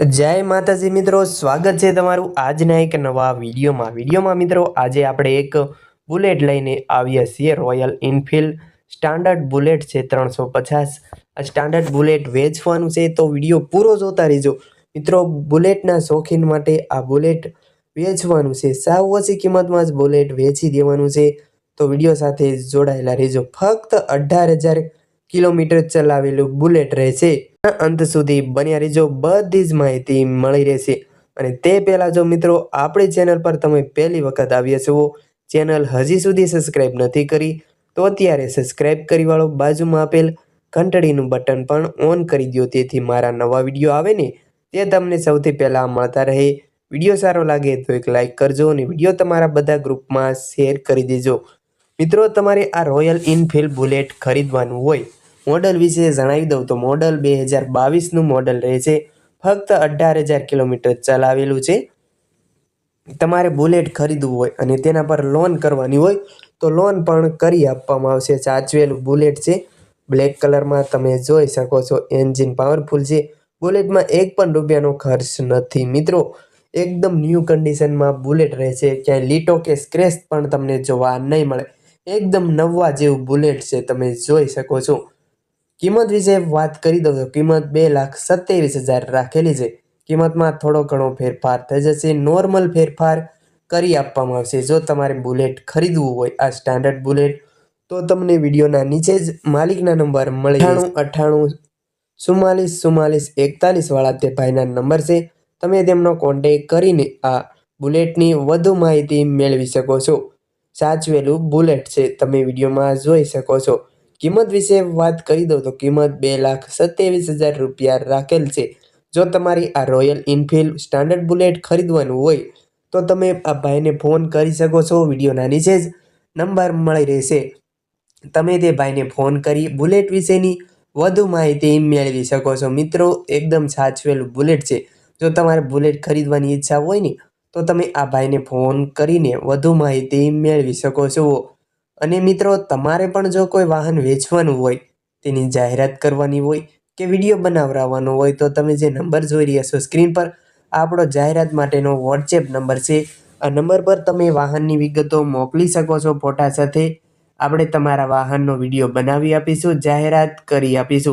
જય માતાજી મિત્રો, સ્વાગત છે તમારું આજના એક નવા વિડીયોમાં. વિડીયોમાં મિત્રો, આજે આપણે એક બુલેટ લઈને આવ્યા છીએ રોયલ એનફિલ્ડ સ્ટાન્ડર્ડ બુલેટ છે ત્રણસો પચાસ. આ સ્ટાન્ડર્ડ બુલેટ વેચવાનું છે, તો વીડિયો પૂરો જોતા રહેજો. મિત્રો, બુલેટના શોખીન માટે આ બુલેટ વેચવાનું છે. સાવ ઓછી કિંમતમાં જ બુલેટ વેચી દેવાનું છે. તો વીડિયો સાથે જોડાયેલા રહેજો. ફક્ત અઢાર હજાર કિલોમીટર ચલાવેલું બુલેટ રહેશે. અંત સુધી બન્યા રહેજો. બધી જ માહિતી મળી રહેશે. અને તે પહેલાં જો મિત્રો, આપણી ચેનલ પર તમે પહેલી વખત આવ્યા છો, ચેનલ હજી સુધી સબસ્ક્રાઈબ નથી કરી, તો અત્યારે સબસ્ક્રાઈબ કરી વાળો બાજુમાં આપેલ ઘંટડીનું બટન પણ ઓન કરી દો તેથી મારા નવા વીડિયો આવે ને, તે તમને સૌથી પહેલાં મળતા રહે. વીડિયો સારો લાગે તો એક લાઇક કરજો અને વીડિયો તમારા બધા ગ્રુપમાં શેર કરી દેજો. મિત્રો, તમારે આ રોયલ ઇનફિલ્ડ બુલેટ ખરીદવાનું હોય મોડલ વિશે જણાવી દઉં તો મોડલ બે હજાર બાવીસનું મોડલ રહે છે. ફક્ત અઢાર હજાર કિલોમીટર ચલાવેલું છે. તમારે બુલેટ ખરીદવું હોય અને તેના પર લોન કરવાની હોય તો લોન પણ કરી આપવામાં આવશે. સાચવેલું બુલેટ છે. બ્લેક કલરમાં તમે જોઈ શકો છો, એન્જિન પાવરફુલ છે. બુલેટમાં એક પણ રૂપિયાનો ખર્ચ નથી. મિત્રો, એકદમ ન્યૂ કન્ડિશનમાં બુલેટ રહેશે ક્યાંય લીટો કે સ્ક્રેચ પણ તમને જોવા નહીં મળે. એકદમ નવા જેવું બુલેટ છે, તમે જોઈ શકો છો. કિંમત વિશે વાત કરી દઉં તો કિંમત બે લાખ સત્યાવીસ હજાર રાખેલી છે. કિંમતમાં થોડો ઘણો ફેરફાર થઈ જશે. નોર્મલ ફેરફાર કરી આપવામાં આવશે. જો તમારે બુલેટ ખરીદવું હોય, આ સ્ટાન્ડર્ડ બુલેટ, તો તમને વિડીયોના નીચે જ માલિકના નંબર મળે અઠ્ઠાણું અઠાણું ચુમ્માલીસ ચુમ્માલીસ, એકતાલીસ વાળા તે ભાઈના નંબર છે. તમે તેમનો કોન્ટેક કરીને આ બુલેટની વધુ માહિતી મેળવી શકો છો. સાચવેલું બુલેટ છે. તમે વિડીયોમાં જોઈ શકો છો. કિંમત વિશે વાત કરી દઉં તો કિંમત બે લાખ સત્યાવીસ હજાર રૂપિયા રાખેલ છે. જો તમારી આ રોયલ ઇનફિલ્ડ સ્ટાન્ડર્ડ બુલેટ ખરીદવાનું હોય, તો તમે આ ભાઈને ફોન કરી શકો છો. વિડીયોના નીચે જ, નંબર મળી રહેશે. તમે તે ભાઈને ફોન કરી બુલેટ વિશેની વધુ માહિતી મેળવી શકો છો. મિત્રો, એકદમ સાચવેલું બુલેટ છે. જો તમારે બુલેટ ખરીદવાની ઈચ્છા હોય ને, તો તમે આ ભાઈને ફોન કરીને વધુ માહિતી મેળવી શકો છો. અને મિત્રો, તમારે પણ જો કોઈ વાહન વેચવાનું હોય, તેની જાહેરાત કરવાની હોય કે વીડિયો બનાવડાવવાનો હોય, તો તમે જે નંબર જોઈ રહ્યા છો સ્ક્રીન પર, આપણો જાહેરાત માટેનો વોટ્સએપ નંબર છે. આ નંબર પર તમે વાહનની વિગતો મોકલી શકો છો ફોટા સાથે. આપણે તમારા વાહનનો વીડિયો બનાવી આપીશું, જાહેરાત કરી આપીશું.